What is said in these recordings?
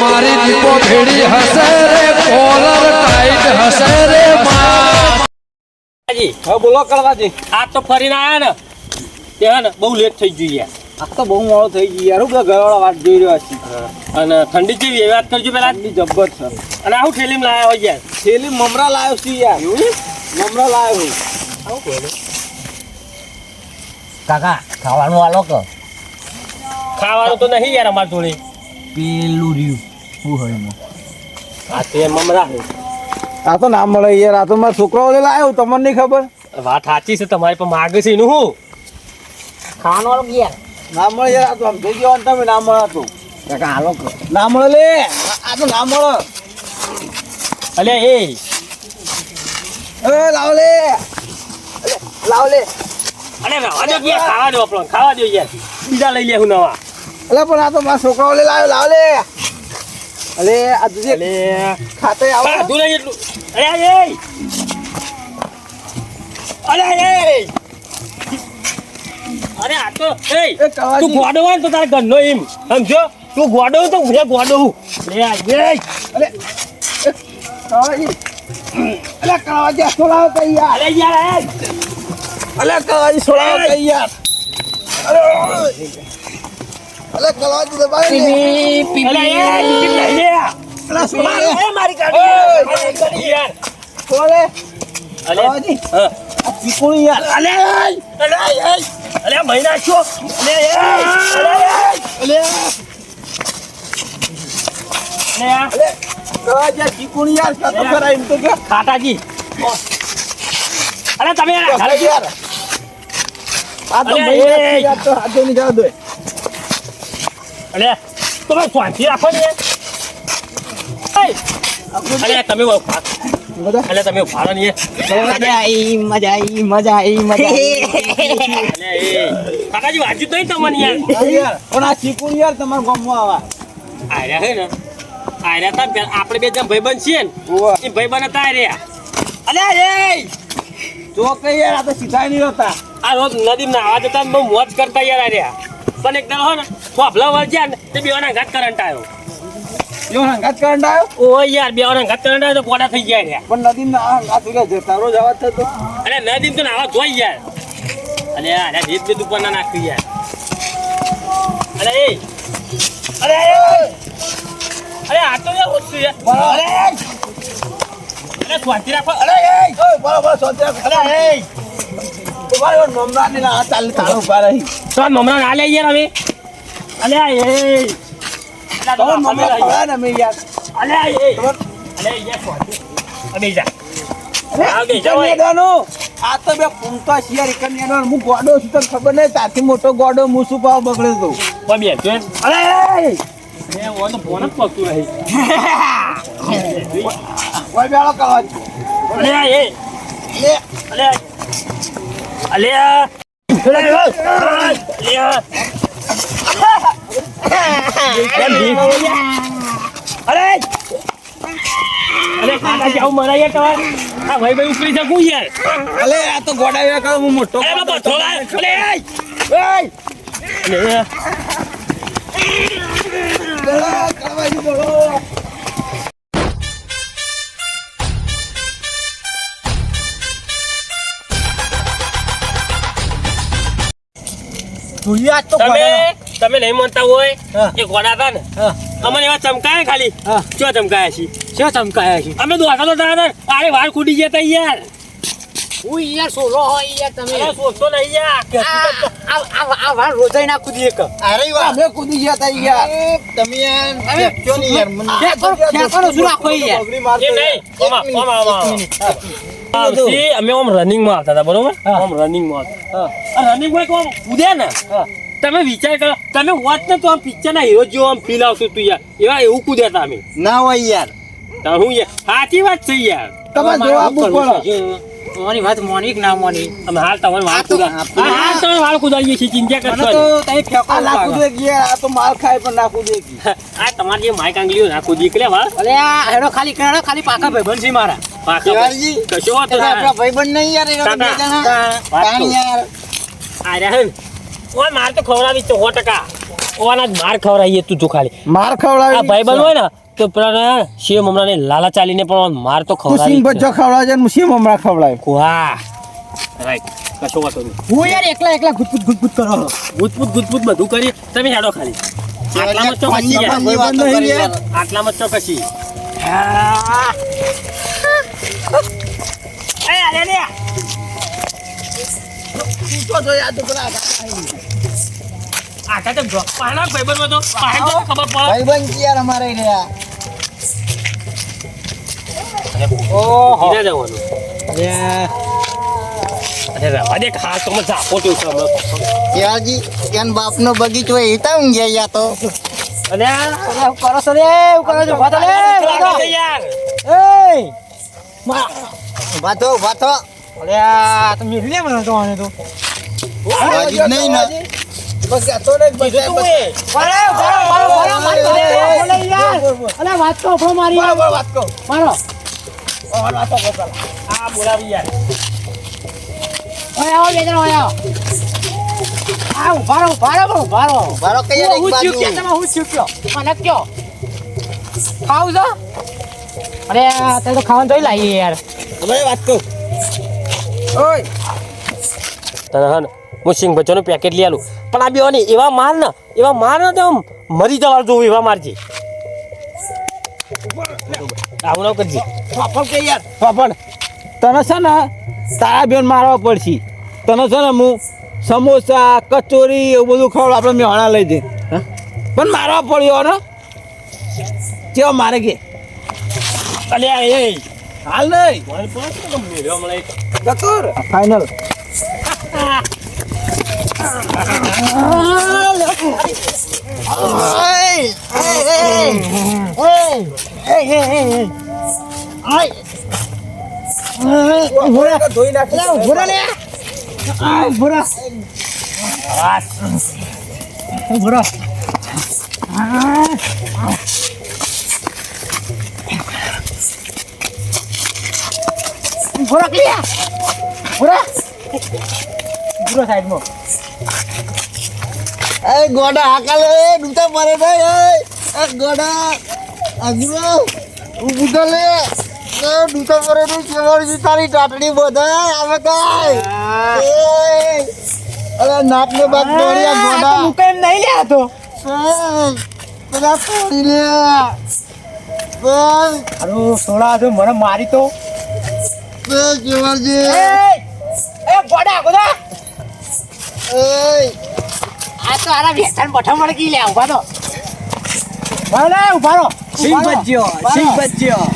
મારી દીપો ભેડી હશે રે કોલર ટાઈટ હશે રે માજી હવે બોલો કળવાજી. આ તો ફરીને આયા ને તે હે ને બહુ લેટ થઈ ગયું યાર. આ તો બહુ મોડો થઈ ગયો યાર. હું ઘરવાળા વાત જોઈ રહ્યા છે. અને ઠંડી કેવી એવી વાત કરજો પેલા. આટલી જબ્બર છે. અને આવું ઠેલીમાં લાયા હોય યાર. થેલી મમરા લાવ્યો છું યાર. મમરા લાવ્યો છું. કાકા ખાવાનું આલો કે? ખાવાનું તો નહીં યાર અમાર જોડે. પેલું રહ્યું. શું હોય એમાં. આ તો એમ મમરા આ તો ના મળે યાર આ તો મારા છોકરાઓ લાવ્યો તમને નહીં ખબર? વાત સાચી છે તમારી પણ માગે છે એનું હું ખાવાનું કે યાર ના મળે યાર આ તો આમ થઈ ગયો તમે ના મળે તો. કાકા હાલો ના મળે લે આ તો ના મળે. અલે એ. એ લાવ લે. લાવ લે. અરે રવા દો યાર ખાવા દો આપણો ખાવા દો યાર. બીજા લઈ લે હું નવા. અલે પણ આ તો મારા છોકરાઓ લે લાવ્યો લાવ લે. અલે આ દુજે અલે. ખાતે આવો. નહીં એટલું અરે એ. અરે એ. અરે આ તો એ તું ગોડો હોય ને તો તારે ગન્નો એમ સમજો? તું ગોડો તો હું ગોડો હું. લે આ એ. અરે અલે કળવાજી આ સોલાવો કઈ યાર અરે યાર અલે કળવાજી સોલાવો કઈ યાર અરે અલે કળવાજી દબાવી પીપી અરે એ ટિકિટ લઈ લે. અલે સોલાવો એ મારી ગાડી મારી ગાડી યાર. કોલે અલે કળવાજી હા. આ યાર. અલે અલે અલે અલે મહિના છો અલે એ અલે અલે. અલે અલે કળવાજી આ ચીકુણી યાર કાતો ખરા એમ તો કે. ખાટાજી. અરે તમે યાર યાર. આ તો અલે, ભાઈ એ. યાર તો હાથે ની જવા દો. અલે તમે શાંતિ રાખો ને. એય! તમે અલે તમે ઊભા ને. મજા આવી મજા આવી મજા આવી મજા આવી કાકાજી વાંચ્યું નહીં તમને યાર. હા યાર પણ આ ચીકુણી યાર તમારા ગામમાં આવા. આર્યા હે ને. આર્યા તા આપણે બે જણ ભાઈબંધ છીએ ને. એ ભાઈબંધ હતા આર્યા અલે એ! જો કઈ યાર આ તો સીધા નહીં હોતા. આ રોજ નદીમાં નાવા જતા બહુ મોજ કરતા યાર આર્યા પણ એક દાડો ને ફોફલા વળગ્યા ને તે બેવાના ઘાત કરંટ આવ્યો જો હંગાત કરંટ આવ્યો ઓ યાર બેવાના ઘાત કરંટ આવ્યો તો થઈ ગયા રહ્યા. પણ નદી ના હંગાત ઉગ્યા જતા રોજ આવા થતો અરે નદીમ તો નાવા જોઈ યાર અરે અરે ભેદ ભેદ ઉપર ના નાખ્યું યાર. અરે એ અરે! અરે આ તો યાર ઓછું યાર? અરે અરે શાંતિ રાખો. અરે એ! બરાબર સોચે અરે એ! મમરા ને ના ચાલ રહી. તો મમરા યાર. અમે આ એ મોટો ગોડો હું શું પાવ બગડે તો. ફોન જ પકતું રહી. ઓય બેળો કરવા અલે આ એ લે અલે અલે અલે અલે કેમ ભીખ? અરે અરે કાકા જાવ મરાય તમારે આ ભાઈ ભાઈ ઉપરી શકું યાર અલે આ તો ગોડા એવા કરે હું મોટો અરે બાપા થોડા અલે! એય! અલે તુલિયા તો તમે તમે નહીં માનતા હોય. એ ગોડા હતા ને. અમને એવા ચમકાયા ખાલી. શું ચમકાયા છે શું ચમકાયા છે અમે દોડતા તો હતા અરે વાર કૂદી ગયા તા યાર. હું યાર સોલો હોય યાર તમે. અરે નહીં યાર. આ આ આ વાર રોજાઈ ના કૂદી એક. અરે વાહ. અમે કૂદી જતા યાર. તમે યાર અરે ક્યો નહીં યાર. મને ખેંચો, કરો શું રાખો યાર? એ નહીં. ઓમા ઓમા ઓમા અમે ઓમ રનિંગમાં આવતા હતા બરોબર? આમ રનિંગમાં આવતા રનિંગમાં ઓમ કૂદે ને? તમે વિચાર કરો તમે વાત ને તો આમ પિક્ચર ના હીરો જેવો આમ ફીલ આવશે તું યાર. એવા એવું કૂદ્યા હતા અમે. ના હોય યાર. હું યાર. સાચી વાત છે યાર. તમે જવાબ પડે? મોની વાત મોની ના મોની. અમે હાલ તમારે વાળ કુદા હાલ તો વાળ કુદાઈએ છીએ ચિંતા કરશો તો તઈ ફેકો ના કુદે ગયા આ તો માલ ખાય પણ ના કુદે આ તમારી જે માઈક આંગલીઓ ના કુદી કે વા અલે આ હેડો ખાલી કરાડો ખાલી પાકા ભાઈબંધ છે મારા. પાકા ભાઈ કશો વાત ના. આપણા ભાઈબંધ નહીં યાર એનો બે જણા. યાર. આ રહે ઓય માર તો ખવડાવી તો 100% ઓના જ માર ખવડાવીએ તું તું ખાલી. માર ખવડાવી ભાઈ બંધ હોય ને તો પેલા શિવ મમરાને લાલા ચાલીને પણ માર તો ખવડાવી સિંહ બચ્ચો ખવડાવજે શિવ મમરા ખવડાવી. વાહ. ચોકસી આટા તો જો પાણા ભાઈબંધ તો પાણા તો ખબર પડે. ભાઈબંધ કે યાર અમારે રહ્યા ધીરે જવાનું. અરે. રવા દે ખાસ તો મજા આપો તો છે યારજી કેન બાપનો બગીચો એ તા ઊંઘ્યા યા તો. અરે કરો છો રે કરો છો. વાતો લે યાર. એ વાતો વાતો અરે આ તો મેલી મને તો આને તો. નહીં ને. બસ ગાતો ને કીધું તું એ. અરે બોલો બોલો બોલો મારી બોલે બોલે યાર અરે વાત તો આપણો મારી બરાબર વાત કહું મારો આ બોલાવી યાર ઓય આવો બે ઓય આવો આ ઊભા રહો ઊભા રહો ઊભા કઈ એક બાજુ ચૂક્યો તમે હું ચૂક્યો મને કયો ખાવ છો અરે તે તો ખાવાનું જોઈ લાવી યાર હવે વાત કહું ઓય તને હન ને હું સિંગ બચ્ચાનું પેકેટ લઈ આલું પણ આ બેવાની એવા માર ને એવા માર ને તો મરી જવા જોવું એવા મારજી આવું ના કરજી. પાપડ કે યાર? પાપડ તને છે ને તારા બેન મારવા પડશે. તને છે ને હું સમોસા કચોરી એવું બધું ખવડાવ આપણે મેહાણા લઈ જઈ પણ મારવા પડ્યો ને કેવો મારે કે? અલ્યા એ હાલ નહીં. મને મેળવ્યો હમણાં એક? એ ગોડા હાકાલે એ ડૂટા મારે નહીં એ. ગોડા આગુરો ઊભું તો લે. એ ડૂટા મારે નહીં કેવડજી તારી ટાટડી બધા આવે કાય અરે નાક ને બાગ દોડ્યા ગોડા. હું કેમ નહીં લ્યા તો બધા તોડી લે. બસ અરે સોડા તો મને મારી તો. એ કેવડજી એ એ ગોડા ગોડા. એ આ તો આરા વેચાણ પઠા મળી લ્યા ઊભા તો ભલે ઊભા રહો. સિંગ બચ્યો સિંગ બચ્યો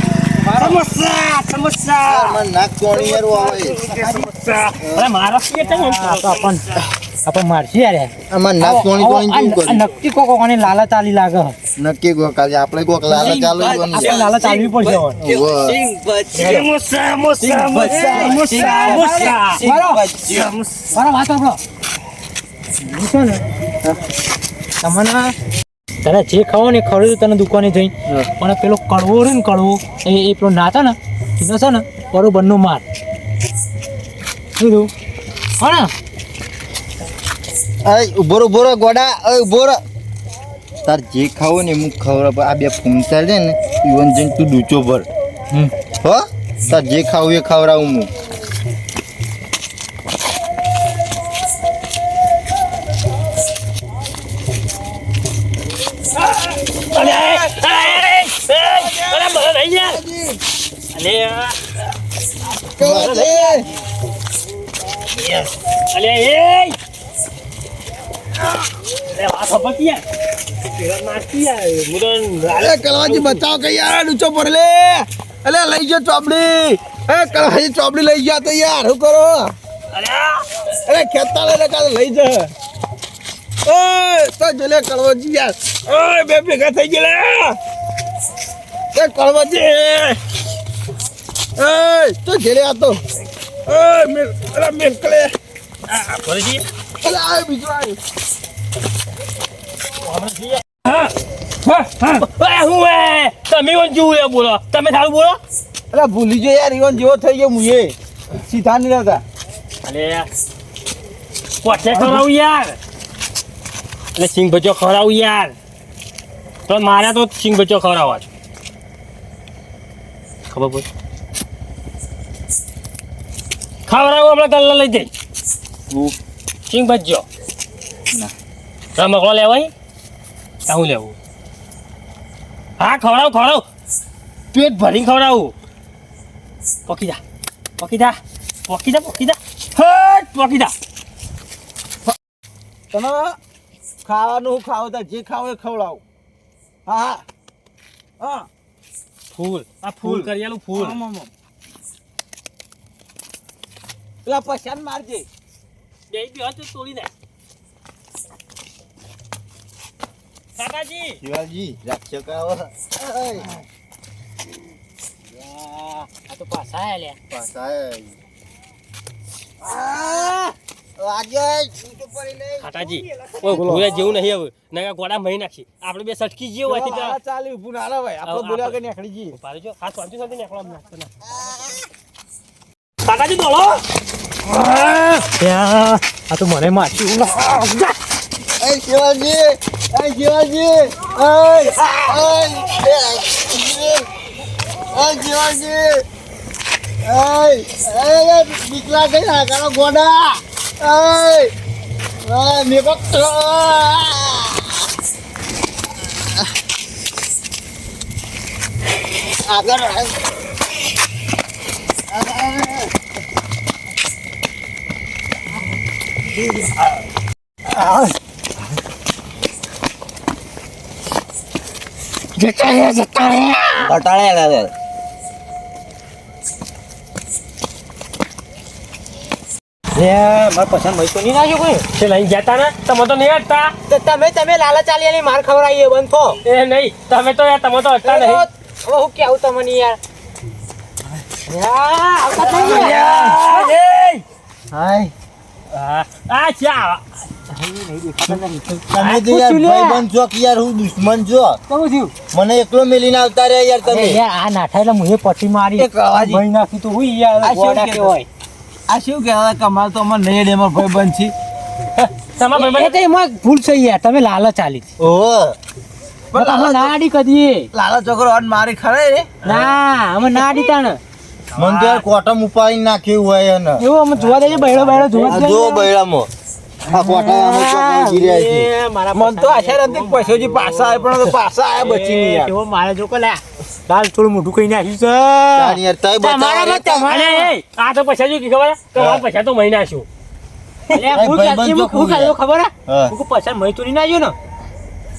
સમોસા સમોસા મને નાક તોડી યાર આવે. અરે મારો કે તો આપણ આપણ મારશી યાર. આમાં નાક તોડી તોડી કેવું આ નક્કી કોકો કોને લાલા ચાલી લાગે. નક્કી કોક આજે આપણે કોક લાલા ચાલુ આપણે લાલા ચાલવી પડશે હવે. સમોસા સમોસા સમોસા સમોસા મારો મારો વાત સાંભળો. હું છે ને? તમને તને જે ખાવો ને એ ખવડાવી તને દુકાને જઈ. પણ પેલો કડવો રહ્યો ને કડવો એ એ પેલો નાતા ને એનો છે ને બરોબરનો માર. કીધું હા ને અરે ઊભો ઊભો રહો, ગોડા અ ઊભો રહો. તાર જે ખાવો ને હું ખવડાવ આ બે ફૂમતા છે ને ઈવન જઈને તું ડૂચો ભર. હમ. હો? તાર જે ખાવું એ ખવડાવું હું. અલે એ કલવાજી બતાવો કે યાર ડૂચો ભર લે. અલે લઈ જાઓ ચોપડી. એ કલવાજી ચોપડી લઈ ગયા તો યાર શું કરો? અરે ખેતા લઈને કાલે લઈ જા. એ તો જલે કલવાજી યાર. ઓય બે ભેગા થઈ ગયા એ કલવાજી એ તો જલે આ તો એ મેં અરે મેં કલે ફરીથી. અરે બીજો અરે તમે જોવું બોલો. તમે થાળું બોલો? અરે ભૂલી ગયો યાર ઈવન જેવો થઈ ગયો મુએ સીધા નહીં રહેતા. અલે કોઠે ખવડાવું યાર? એટલે સિંગ બચ્ચો ખવડાવું યાર. તો મારા તો સિંગ બચો ખવડાવવા છે. ખબર પડી? ખવડાવું આપણે ગલ્લા લઈ જઈ સિંગ બચ્ચો ના. રમકડો લેવાય? હું લેવું? હા ખવડાવ ખવડાવ. પેટ ભરીને ખવડાવું. પકી જા પકી જા પકી જા પકી જા. હટ પકી જા. તમે ખાવાનું ખાવ તો જે ખાવ એ ખવડાવું. હા હા. હા. ફૂલ. આ ફૂલ ફૂલ. આમ, આમ, આમ. પેલા પછાણ મારજે. બે બી હતો તોડી દે કાકાજી! શિવાજી રક્ષક આવો આ તો પાછા આયા લ્યા. કાકાજી જેવું નહીં હવે. નકા ગોડા મહી નાખી. આપણે બે સટકી જેવું હોય ચાલી ઊભું ના ભાઈ. આવો, બોલ્યા કે નીકળી જઈએ. પાડો હાથ વાંચી સાથે નીકળો આમ નાખતો ના કાકાજી બોલો ત્યાં આ તો મને મારશું એ શિવાજી એ શિવાજી એ શિવાજી એ દીકરા કઈ નાખાનો ગોડા. એ મેકો આગળ મારે પસંદ મળી નહીં નાખ્યો કોઈ લઈને જતા ને તમે તો નહીં હટતા તો તમે તમે લાલા ચાલી આલી માર ખવડાવીએ બંધ થો એ નહીં તમે તો યાર તમે તો હટતા નહીં હવે હું કેવું તમને યાર યા, આવતા થઈ ગયા. હાય હા આ ચા તમે તો યાર ભાઈબંધ છો કે યાર હું દુશ્મન છો? કેવું થયું મને એકલો મેલીને આવતા રહ્યા યાર તમે. યાર આ નાઠા એટલે હું પટ્ટી મારી. ભાઈ. નાખી તો હું યાર આ શું ગોડા કહેતો? કેવાય આ શું કહેવાય કમાલ તો અમાર નહીં ડેમર ભાઈબંધ છે. તમારા તો એમાં ભૂલ છે યાર તમે લાલચ ચાલી ઓહો. પણ અમે નાડી કદી લાલા છોકરો અન મારી ખરે રે ના અમે નાડી તાણ. મને તો કોટમ ઉપાડી નાખ્યું હોય એને. એવું અમે જોવા દઈએ બૈડો બૈડો જોવા દઈએ જો છે મન તો આશા નથી પૈસોજી પાછા આવે પણ પાછા આયા બચી નહીં યાર. એવો મારે જો લે. દાલ થોડું મોટું કઈ નાખ્યું છે. આ તો પૈસા જો કી ખબર? તમારા પૈસા તો મહિના છું અલ્યા, એ હું ભાઈબંધ ક્યાંથી- જો હું ક્યાંથી ખબર હા. હું પૈસા મહી તો નહીં નાખ્યો ને?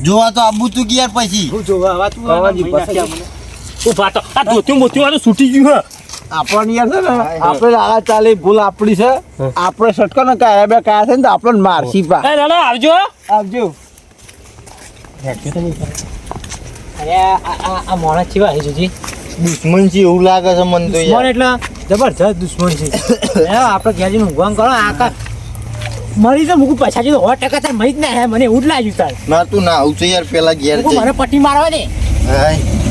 જોવા તો આબુ તું ગયા યાર પછી. હું જોવા તું મહી પાસે નાખ્યા. ઊભા તો. આ ધોત્યું મોત્યું આ તો છૂટી ગયું હે. આપણને યાર છે ને આપણે લાલા ચાલે ભૂલ આપણી છે. આપણે સટકો ને કાયા બે કાયા છે ને તો આપણને મારસી પા એ દાદા આવજો. આવજો. અરે આ આ આ મોણા ચેવા હે જોજી? દુશ્મન છે એવું લાગે છે મને તો યાર. એટલે જબરજસ્ત દુશ્મન છે. આપણે ઘેર જઈને ઊંઘવાનું કરો આકા મરી તો મૂકું પૈસા જો સો ટકા તાર મરી જ ના મને એવું જ લાગ્યું તાર. ના તું ના આવું છે યાર પેલા ઘેર મને પટ્ટી મારવા દે. હાય.